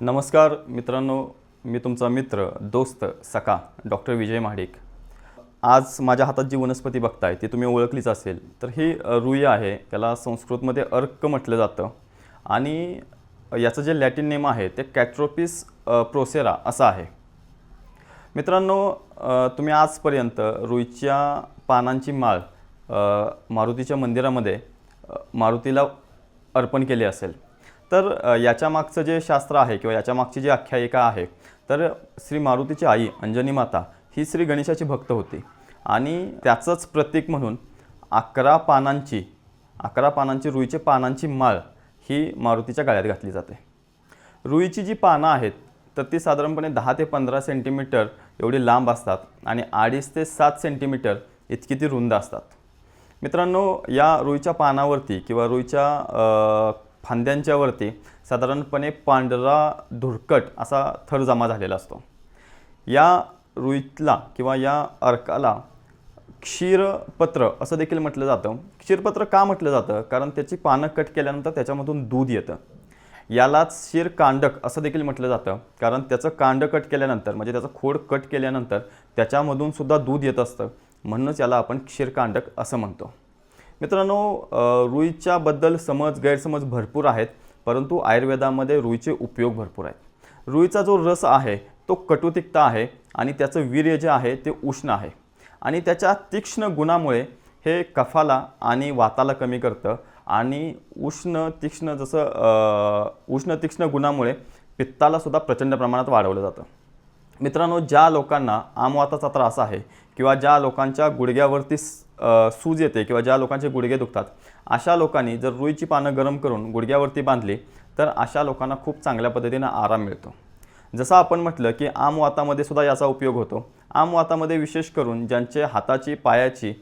नमस्कार मित्रांनो मी तुमचा मित्र दोस्त सखा डॉक्टर विजय महाडिक. आज माझ्या हातात जी वनस्पती बघताय ती तुम्ही ओळखलीच असेल तर ही रुई आहे त्याला संस्कृतमध्ये अर्क म्हटलं जातं. आणि याचं जे लॅटिन नेम आहे ते कॅट्रोपिस प्रोसेरा असं आहे. मित्रांनो तुम्ही आजपर्यंत रुईच्या पानांची माळ मारुतीच्या मंदिरामध्ये मारुतीला अर्पण केली असेल. तर याच्यामागचं याच्या मागचं जे शास्त्र आहे किंवा याच्या मागची जी आख्यायिका आहे तर श्री मारुतीची आई अंजनी माता ही श्री गणेशाची भक्त होती. आणि त्याचंच प्रतीक म्हणून अकरा पानांची अकरा पानांची रुईच्या पानांची माळ ही मारुतीच्या गळ्यात घातली जाते. रुईची जी पानं आहेत तर ती साधारणपणे दहा ते पंधरा सेंटीमीटर एवढी लांब असतात आणि अडीच ते सात सेंटीमीटर इतकी ती रुंद असतात. मित्रांनो या रुईच्या पानावरती किंवा रुईच्या फांद्यांच्यावरती साधारणपणे पांढरा धुरकट असा थर जमा झालेला असतो. या रुईतला किंवा या अर्काला क्षीरपत्र असं देखील म्हटलं जातं. क्षीरपत्र का म्हटलं जातं? कारण त्याची पानं कट केल्यानंतर त्याच्यामधून दूध येतं. यालाच क्षीरकांडक असं देखील म्हटलं जातं. कारण त्याचं कांड कट केल्यानंतर म्हणजे त्याचं खोड कट केल्यानंतर त्याच्यामधून सुद्धा दूध येत असतं. म्हणूनच याला आपण क्षीरकांडक असं म्हणतो. मित्रांनो रुईच्याबद्दल समज गैरसमज भरपूर आहेत परंतु आयुर्वेदामध्ये रुईचे उपयोग भरपूर आहेत. रुईचा जो रस आहे तो कटुतिक्त आहे आणि त्याचं वीर्य जे आहे ते उष्ण आहे. आणि त्याच्या तीक्ष्ण गुणामुळे हे कफाला आणि वाताला कमी करतं आणि उष्ण तीक्ष्ण जसं उष्ण तीक्ष्ण गुणामुळे पित्तालासुद्धा प्रचंड प्रमाणात वाढवलं जातं. मित्रांनो ज्या लोकांना आमवाताचा त्रास आहे किंवा ज्या लोकांच्या गुडघ्यावरती सूज येते किंवा ज्या लोकांचे गुडघे दुखतात अशा लोकांनी जर रुईची पानं गरम करून गुडघ्यावरती बांधली तर अशा लोकांना खूप चांगल्या पद्धतीनं आराम मिळतो. जसं आपण म्हटलं की आमवातामध्ये सुद्धा याचा उपयोग होतो. आमवातामध्ये विशेष करून ज्यांचे हाताची पायाची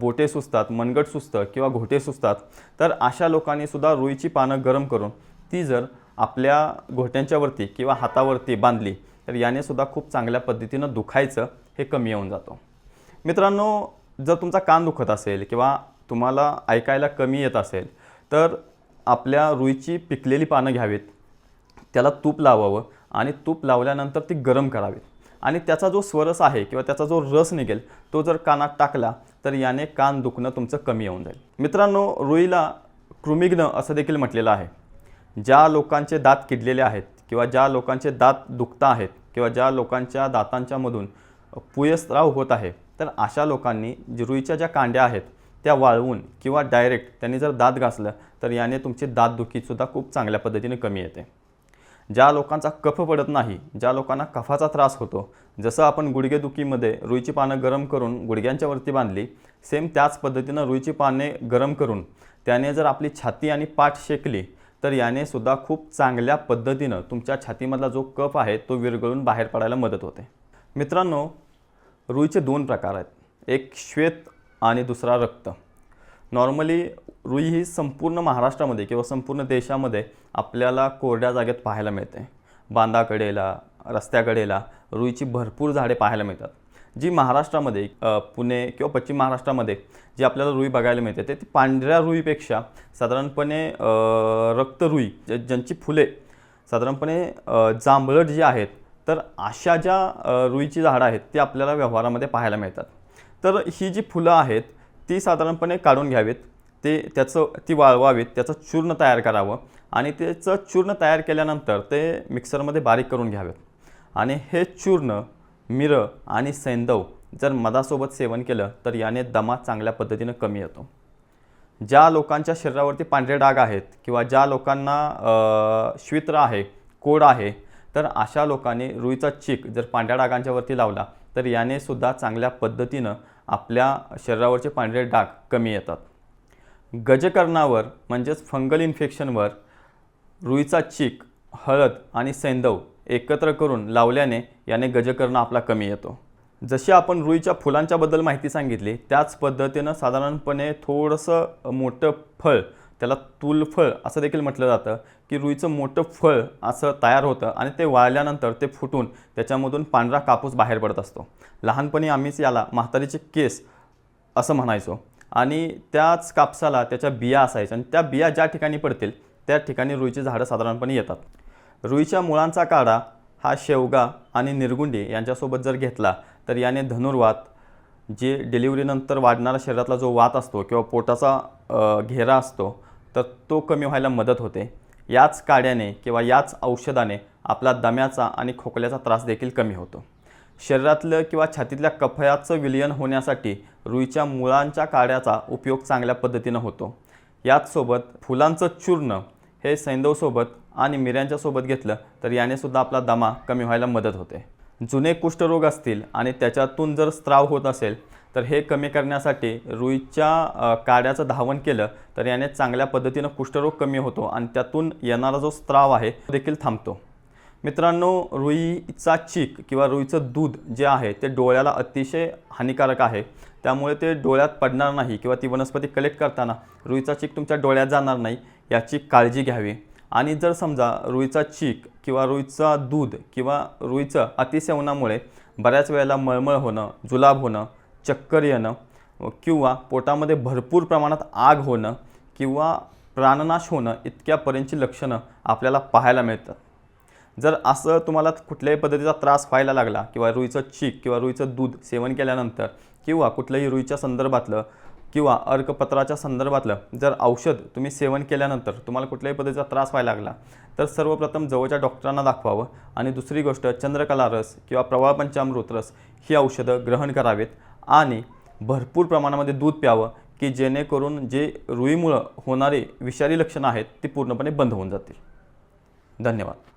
बोटे सुचतात मनगट सुचतं किंवा घोटे सुचतात तर अशा लोकांनी सुद्धा रुईची पानं गरम करून ती जर आपल्या घोट्यांच्यावरती किंवा हातावरती बांधली तर याने सुद्धा खूप चांगल्या पद्धतीनं दुखायचं हे कमी येऊन जातो. मित्रांनो जर तुमचा कान दुखत असेल किंवा तुम्हाला ऐकायला कमी येत असेल तर आपल्या रुईची पिकलेली पानं घ्यावीत त्याला तूप लावावं आणि तूप लावल्यानंतर ती गरम करावी आणि त्याचा जो स्वरस आहे किंवा त्याचा जो रस निघेल तो जर कानात टाकला तर याने कान दुखणं तुमचं कमी येऊन जाईल. मित्रांनो रुईला कृमिग्न असं देखील म्हटलेलं आहे. ज्या लोकांचे दात किडलेले आहेत किंवा ज्या लोकांचे दात दुखता आहेत किंवा ज्या लोकांच्या दातांच्यामधून पुयस्त्राव होत आहे तर अशा लोकांनी रुईच्या ज्या कांड्या आहेत त्या वाळवून किंवा डायरेक्ट त्यांनी जर दात घासलं तर याने तुमची दातदुखीसुद्धा खूप चांगल्या पद्धतीने कमी येते. ज्या लोकांचा कफ पडत नाही ज्या लोकांना कफाचा त्रास होतो जसं आपण गुडघेदुखीमध्ये रुईची पानं गरम करून गुडघ्यांच्या वरती बांधली सेम त्याच पद्धतीनं रुईची पाने गरम करून त्याने जर आपली छाती आणि पाठ शेकली तर याने सुद्धा खूप चांगल्या पद्धतीनं तुमच्या छातीमधला जो कफ आहे तो विरघळून बाहेर पडायला मदत होते. मित्रांनो रुईचे दोन प्रकार आहेत. एक श्वेत आणि दुसरा रक्त. नॉर्मली रुई ही संपूर्ण महाराष्ट्रामध्ये किंवा संपूर्ण देशामध्ये आपल्याला कोरड्या जागेत पाहायला मिळते. बांधाकडेला रस्त्याकडेला रुईची भरपूर झाडे पाहायला मिळतात. जी महाराष्ट्रामध्ये पुणे किंवा पश्चिम महाराष्ट्रामध्ये जी आपल्याला रुई बघायला मिळते ते ती पांढऱ्या रुईपेक्षा साधारणपणे रक्तरुई रक्त रुई ज्या- ज्यांची फुले साधारणपणे जांभळट जी आहेत तर अशा ज्या रुईची झाडं आहेत ती आपल्याला व्यवहारामध्ये पाहायला मिळतात. तर ही जी फुलं आहेत ती साधारणपणे काढून घ्यावीत. ते त्याचं ती वाळवावीत त्याचं चूर्ण तयार करावं आणि त्याचं चूर्ण तयार केल्यानंतर ते मिक्सरमध्ये बारीक करून घ्यावेत. आणि हे चूर्ण मिरं आणि सैंदव जर मधासोबत सेवन केलं तर याने दमा चांगल्या पद्धतीनं कमी येतो. ज्या लोकांच्या शरीरावरती पांढरे डाग आहेत किंवा ज्या लोकांना श्वित्र आहे कोड आहे तर अशा लोकांनी रुईचा चीक जर पांढऱ्या डागांच्या लावला तर याने सुद्धा चांगल्या पद्धतीनं आपल्या शरीरावरचे पांढरे डाग कमी येतात. गजकर्णावर म्हणजेच फंगल इन्फेक्शनवर रुईचा चीक हळद आणि सैंदव एकत्र करून लावल्याने याने गजकर्ण आपला कमी येतो. जशी आपण रुईच्या फुलांच्याबद्दल माहिती सांगितली त्याच पद्धतीनं साधारणपणे थोडंसं मोठं फळ त्याला तुलफळ असं देखील म्हटलं जातं की रुईचं मोठं फळ असं तयार होतं आणि ते वाळल्यानंतर ते फुटून त्याच्यामधून पांढरा कापूस बाहेर पडत असतो. लहानपणी आम्हीच याला म्हातारीचे केस असं म्हणायचो. आणि त्याच कापसाला त्याच्या बिया असायच्या आणि त्या बिया ज्या ठिकाणी पडतील त्या ठिकाणी रुईची झाडं साधारणपणे येतात. रुईच्या मुळांचा काढा हा शेवगा आणि निरगुंडी यांच्यासोबत जर घेतला तर याने धनुर्वात जे डिलिव्हरीनंतर वाढणारा शरीरातला जो वात असतो किंवा पोटाचा घेरा असतो तर तो कमी व्हायला मदत होते. याच काड्याने किंवा याच औषधाने आपला दम्याचा आणि खोकल्याचा त्रास देखील कमी होतो. शरीरातलं किंवा छातीतल्या कफयाचं विलयन होण्यासाठी रुईच्या मुळांच्या काड्याचा उपयोग चांगल्या पद्धतीनं होतो. याचसोबत फुलांचं चूर्ण हे सैंदवसोबत आणि मिऱ्यांच्या सोबत घेतलं तर याने सुद्धा आपला दमा कमी व्हायला मदत होते. जुने कुष्ठरोग असतील आणि त्याच्यातून जर स्त्राव होत असेल तर हे कमी करण्यासाठी रुईच्या काड्याचं धावन केलं तर याने चांगल्या पद्धतीनं कुष्ठरोग कमी होतो आणि त्यातून येणारा जो स्त्राव आहे तो देखील थांबतो. मित्रांनो रुईचा चीक किंवा रुईचं दूध जे आहे ते डोळ्याला अतिशय हानिकारक आहे. त्यामुळे ते डोळ्यात पडणार नाही किंवा ती वनस्पती कलेक्ट करताना रुईचा चीक तुमच्या डोळ्यात जाणार नाही याची काळजी घ्यावी. आणि जर समजा रुईचा चीक किंवा रुईचा दूध किंवा रुईचं अतिसेवनामुळे बऱ्याच वेळेला मळमळ होणं जुलाब होणं चक्कर येणं किंवा पोटामध्ये भरपूर प्रमाणात आग होणं किंवा प्राणनाश होणं इतक्यापर्यंतची लक्षणं आपल्याला पाहायला मिळतात. जर असं तुम्हाला कुठल्याही पद्धतीचा त्रास व्हायला लागला किंवा रुईचं चीक किंवा रुईचं दूध सेवन केल्यानंतर किंवा कुठल्याही रुईच्या संदर्भातलं किंवा अर्कपत्राच्या संदर्भातलं जर औषध तुम्ही सेवन केल्यानंतर तुम्हाला कुठल्याही पद्धतीचा त्रास व्हायला लागला तर सर्वप्रथम जवळच्या डॉक्टरांना दाखवावं. आणि दुसरी गोष्ट चंद्रकला रस किंवा प्रवाळ पंचामृत रस ही औषधं ग्रहण करावेत. आणि भरपूर प्रमाणामध्ये दूध प्यावं की जेणेकरून जे रुईमुळं होणारे विषारी लक्षणं आहेत ती पूर्णपणे बंद होऊन जातील. धन्यवाद.